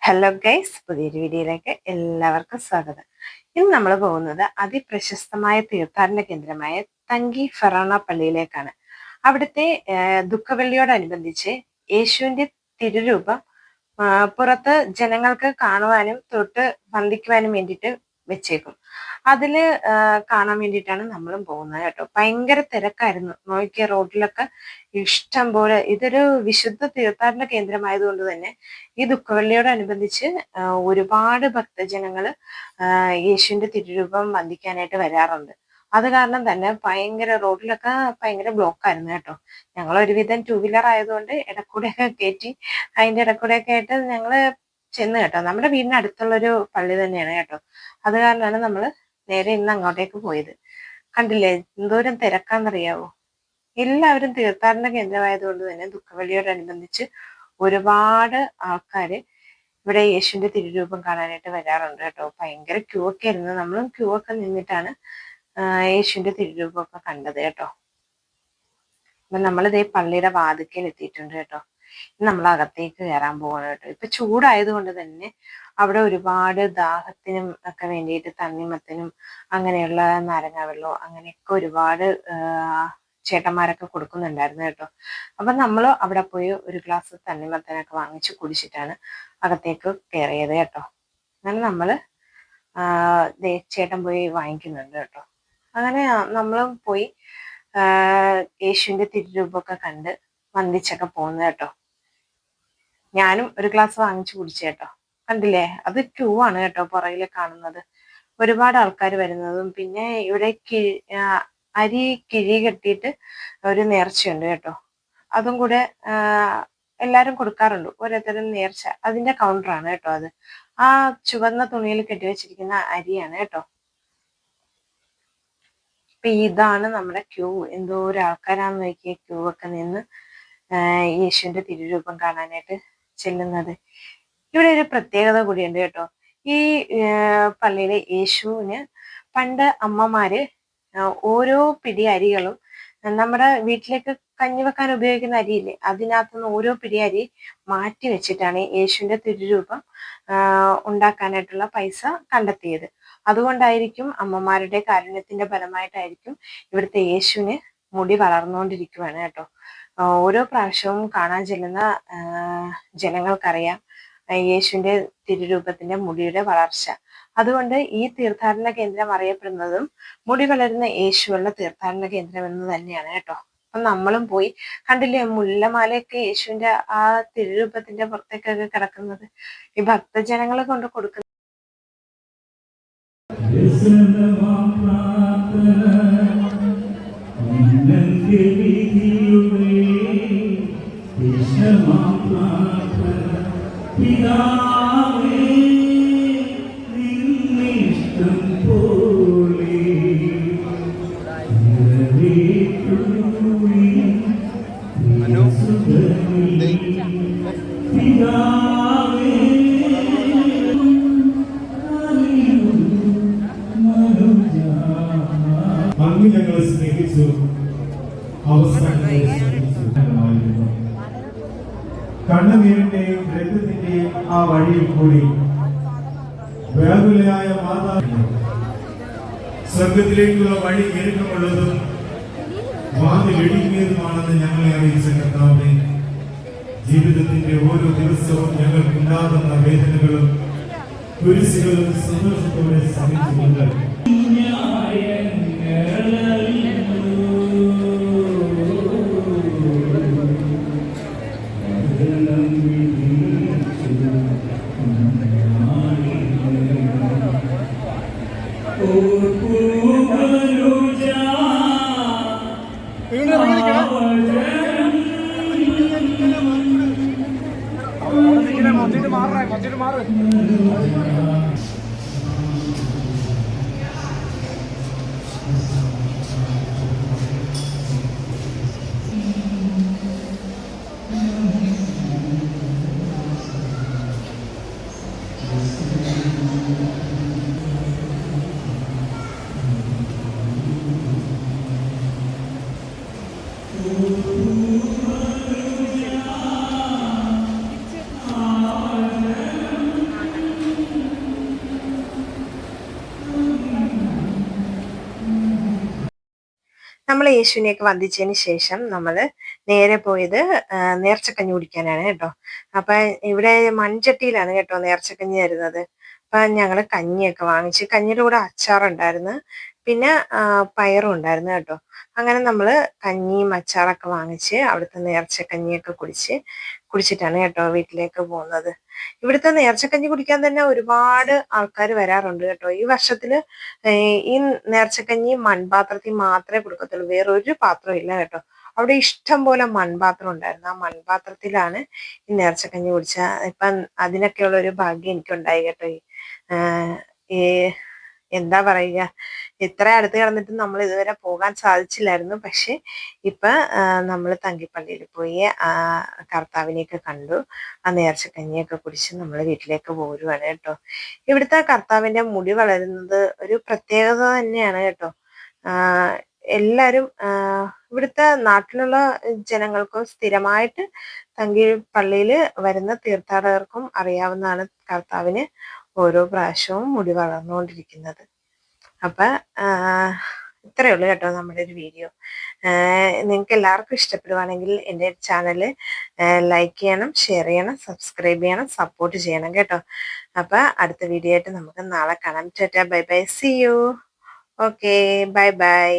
Hello guys പുതിയൊരു വീഡിയോയിലേക്ക് എല്ലാവർക്കും സ്വാഗതം. ഇന്ന് നമ്മൾ പോകുന്നത് അതിപ്രശസ്തമായ തീർത്ഥാടന കേന്ദ്രമായ തങ്കി ഫെറോണ പള്ളിയിലേക്കാണ്. അവിടുത്തെ ദുഃഖവെള്ളിയോടനുബന്ധിച്ച് യേശുവിന്റെ തിരുരൂപം പുറത്ത് ജനങ്ങൾക്ക് കാണുവാനും തൊട്ട് വന്ദിക്കുവാനും വേണ്ടിയിട്ട് വെച്ചേക്കും. അതിൽ കാണാൻ വേണ്ടിയിട്ടാണ് നമ്മളും പോകുന്നത് കേട്ടോ. ഭയങ്കര തിരക്കായിരുന്നു. നോക്കിയ റോഡിലൊക്കെ ഇഷ്ടം പോലെ ഇതൊരു വിശുദ്ധ തീർത്ഥാടന കേന്ദ്രമായതുകൊണ്ട് തന്നെ ഈ ദുഃഖവെള്ളിയോടനുബന്ധിച്ച് ഒരുപാട് ഭക്തജനങ്ങൾ യേശുവിന്റെ തിരുരൂപം വന്ദിക്കാനായിട്ട് വരാറുണ്ട്. അത് കാരണം തന്നെ ഭയങ്കര റോഡിലൊക്കെ ഭയങ്കര ബ്ലോക്ക് ആയിരുന്നു കേട്ടോ. ഞങ്ങൾ ഒരുവിധം ടൂ വീലർ ആയതുകൊണ്ട് ഇടക്കൂടെയൊക്കെ കയറ്റി അതിന്റെ ഇടക്കൂടെയൊക്കെ ആയിട്ട് ഞങ്ങൾ ചെന്ന് കേട്ടോ. നമ്മുടെ വീടിന് അടുത്തുള്ളൊരു പള്ളി തന്നെയാണ് കേട്ടോ. അത് കാരണമാണ് നമ്മൾ നേരെ ഇന്ന് അങ്ങോട്ടേക്ക് പോയത്. കണ്ടില്ലേ? എന്തോരം തിരക്കാന്നറിയാവോ? എല്ലാവരും തീർത്ഥാടന കേന്ദ്രമായതുകൊണ്ട് തന്നെ ദുഃഖവലിയോടനുബന്ധിച്ച് ഒരുപാട് ആൾക്കാര് ഇവിടെ യേശുവിന്റെ തിരുരൂപം കാണാനായിട്ട് വരാറുണ്ട് കേട്ടോ. ഭയങ്കര ക്യൂ ഒക്കെ ആയിരുന്നു. നമ്മളും ക്യൂ ഒക്കെ നിന്നിട്ടാണ് യേശുവിന്റെ തിരുരൂപമൊക്കെ കണ്ടത് കേട്ടോ. അപ്പൊ നമ്മളിതേ പള്ളിയുടെ വാതിക്കൽ എത്തിയിട്ടുണ്ട് കേട്ടോ. നമ്മൾ അകത്തേക്ക് കയറാൻ പോവാണ് കേട്ടോ. ഇപ്പൊ ചൂടായതുകൊണ്ട് തന്നെ അവിടെ ഒരുപാട് ദാഹത്തിനും ഒക്കെ വേണ്ടിയിട്ട് തണ്ണിമത്തനും അങ്ങനെയുള്ള നാരങ്ങ വെള്ളവും അങ്ങനെയൊക്കെ ഒരുപാട് ചേട്ടന്മാരൊക്കെ കൊടുക്കുന്നുണ്ടായിരുന്നു കേട്ടോ. അപ്പൊ നമ്മൾ അവിടെ പോയി ഒരു ഗ്ലാസ് തണ്ണിമത്തനൊക്കെ വാങ്ങിച്ച് കുടിച്ചിട്ടാണ് അകത്തേക്ക് കയറിയത് കേട്ടോ. അങ്ങനെ നമ്മൾ ദേ ചേട്ടൻ പോയി വാങ്ങിക്കുന്നുണ്ട് കേട്ടോ. അങ്ങനെ നമ്മളും പോയി യേശുവിന്റെ തിരുരൂപമൊക്കെ കണ്ട് വന്ദിച്ചൊക്കെ പോകുന്നു കേട്ടോ. ഞാനും ഒരു ഗ്ലാസ് വാങ്ങിച്ചു കുടിച്ചു കേട്ടോ കണ്ടില്ലേ? അത് ക്യൂ ആണ് കേട്ടോ പുറകിൽ കാണുന്നത്. ഒരുപാട് ആൾക്കാർ വരുന്നതും പിന്നെ ഇവിടെ കിഴി അരി കിഴി കെട്ടിയിട്ട് ഒരു നേർച്ചയുണ്ട് കേട്ടോ. അതും കൂടെ എല്ലാവരും കൊടുക്കാറുണ്ട്. ഓരോരുത്തരും നേർച്ച. അതിന്റെ കൗണ്ടറാണ് കേട്ടോ അത്. ആ ചുവന്ന തുണിയിൽ കെട്ടിവെച്ചിരിക്കുന്ന അരിയാണ് കേട്ടോ. അപ്പൊ ഇതാണ് നമ്മുടെ ക്യൂ എന്തോരം ആൾക്കാരാന്ന് നോക്കിയ ക്യൂ ഒക്കെ നിന്ന് യേശുവിന്റെ തിരുരൂപം കാണാനായിട്ട്. ചെല്ലുന്നത്. ഇവിടെ ഒരു പ്രത്യേകത കൂടിയുണ്ട് കേട്ടോ. ഈ പള്ളിയിലെ യേശുവിന് പണ്ട് അമ്മമാര് ഓരോ പിടി അരികളും നമ്മുടെ വീട്ടിലേക്ക് കഞ്ഞി വെക്കാൻ ഉപയോഗിക്കുന്ന അരിയില്ലേ അതിനകത്തുനിന്ന് ഓരോ പിടി അരി മാറ്റി വെച്ചിട്ടാണ് യേശുവിന്റെ തിരുരൂപം ഉണ്ടാക്കാനായിട്ടുള്ള പൈസ കണ്ടെത്തിയത്. അതുകൊണ്ടായിരിക്കും അമ്മമാരുടെ കാരുണ്യത്തിന്റെ ഫലമായിട്ടായിരിക്കും ഇവിടുത്തെ യേശുവിന് മുടി വളർന്നുകൊണ്ടിരിക്കുവാണ് കേട്ടോ. ഓരോ പ്രാവശ്യവും കാണാൻ ചെല്ലുന്ന ജനങ്ങൾക്കറിയാം യേശുവിന്റെ യേശുവിന്റെ തിരുരൂപത്തിന്റെ മുടിയുടെ വളർച്ച. അതുകൊണ്ട് ഈ തീർത്ഥാടന കേന്ദ്രം അറിയപ്പെടുന്നതും മുടി വളരുന്ന യേശുവുള്ള തീർത്ഥാടന കേന്ദ്രം എന്ന് തന്നെയാണ് കേട്ടോ. അപ്പൊ നമ്മളും പോയി കണ്ടില്ലേ മുല്ലമാലയൊക്കെ യേശുവിന്റെ ആ തിരുരൂപത്തിന്റെ പുറത്തേക്കൊക്കെ കിടക്കുന്നത്. ഈ ഭക്തജനങ്ങളെ കൊണ്ട് കൊടുക്കുന്ന അങ്ങ് ഞങ്ങളെ സ്നേഹിച്ചു അവസാനം. കണ്ണുനീരിന്റെയും രക്തത്തിന്റെയും ആ വഴിയിൽ കൂടി വ്യാകുലയായ മാതാ സ്വർഗത്തിലേക്കുള്ള വഴി ഞെരുക്കമുള്ളതും വാതിൽ ഇടുങ്ങിയതുമാണെന്ന് ഞങ്ങളെ അറിയിച്ച കർത്താവെ ജീവിതത്തിന്റെ ഓരോ ദിവസവും ഞങ്ങൾക്കുണ്ടാകുന്ന വേദനകളും കുരിശുകളും സന്തോഷത്തോടെ സഹിച്ചുകൊണ്ട്. മച്ചിട്ട് മാറണേ മച്ചിട്ട് മാറ്. നമ്മൾ യേശുവിനെയൊക്കെ വന്ദിച്ചതിന് ശേഷം നമ്മൾ നേരെ പോയത് നേർച്ചക്കഞ്ഞി കുടിക്കാനാണ് കേട്ടോ. അപ്പൊ ഇവിടെ മൺചട്ടിയിലാണ് കേട്ടോ നേർച്ചക്കഞ്ഞി തരുന്നത്. അപ്പൊ ഞങ്ങൾ കഞ്ഞിയൊക്കെ വാങ്ങിച്ച് കഞ്ഞിയുടെ കൂടെ അച്ചാറുണ്ടായിരുന്നു. പിന്നെ പയറും ഉണ്ടായിരുന്നു കേട്ടോ. അങ്ങനെ നമ്മൾ കഞ്ഞിയും അച്ചാറൊക്കെ വാങ്ങിച്ച് അവിടുത്തെ നേർച്ചക്കഞ്ഞിയൊക്കെ കുടിച്ച് കുടിച്ചിട്ടാണ് കേട്ടോ വീട്ടിലേക്ക് പോകുന്നത്. ഇവിടുത്തെ നേർച്ചക്കഞ്ഞി കുടിക്കാൻ തന്നെ ഒരുപാട് ആൾക്കാർ വരാറുണ്ട് കേട്ടോ. ഈ വർഷത്തിൽ ഈ നേർച്ചക്കഞ്ഞി മൺപാത്രത്തിൽ മാത്രമേ കൊടുക്കത്തുള്ളൂ. വേറൊരു പാത്രം ഇല്ല കേട്ടോ. അവിടെ ഇഷ്ടം പോലെ മൺപാത്രം ഉണ്ടായിരുന്നു. ആ മൺപാത്രത്തിലാണ് ഈ നേർച്ചക്കഞ്ഞി കുടിച്ച. ഇപ്പം അതിനൊക്കെയുള്ള ഒരു ഭാഗ്യം എനിക്കുണ്ടായി കേട്ടോ ഈ എന്താ പറയുക? ഇത്ര അടുത്ത് കിടന്നിട്ട് നമ്മൾ ഇതുവരെ പോകാൻ സാധിച്ചില്ലായിരുന്നു. പക്ഷെ ഇപ്പൊ നമ്മൾ തങ്കിപ്പള്ളിയിൽ പോയി കർത്താവിനെയൊക്കെ കണ്ടു. ആ നേർച്ചക്കഞ്ഞിയൊക്കെ കുടിച്ച് നമ്മൾ വീട്ടിലേക്ക് പോരുവാണ് കേട്ടോ. ഇവിടുത്തെ കർത്താവിന്റെ മുടി വളരുന്നത് ഒരു പ്രത്യേകത തന്നെയാണ് കേട്ടോ. എല്ലാവരും ഇവിടുത്തെ നാട്ടിലുള്ള ജനങ്ങൾക്കും സ്ഥിരമായിട്ട് തങ്കി പള്ളിയിൽ വരുന്ന തീർത്ഥാടകർക്കും അറിയാവുന്നതാണ് കർത്താവിന് ഓരോ പ്രാവശ്യവും മുടി വളർന്നുകൊണ്ടിരിക്കുന്നത് അപ്പൊ ഇത്രയേ ഉള്ളൂ കേട്ടോ നമ്മുടെ ഒരു വീഡിയോ. നിങ്ങൾക്ക് എല്ലാവർക്കും ഇഷ്ടപ്പെടുവാണെങ്കിൽ എന്റെ ചാനൽ ലൈക്ക് ചെയ്യണം ഷെയർ ചെയ്യണം സബ്സ്ക്രൈബ് ചെയ്യണം സപ്പോർട്ട് ചെയ്യണം കേട്ടോ. അപ്പൊ അടുത്ത വീഡിയോ ആയിട്ട് നമുക്ക് നാളെ കാണാം. ചേട്ടാ bye bye see you. Okay bye bye.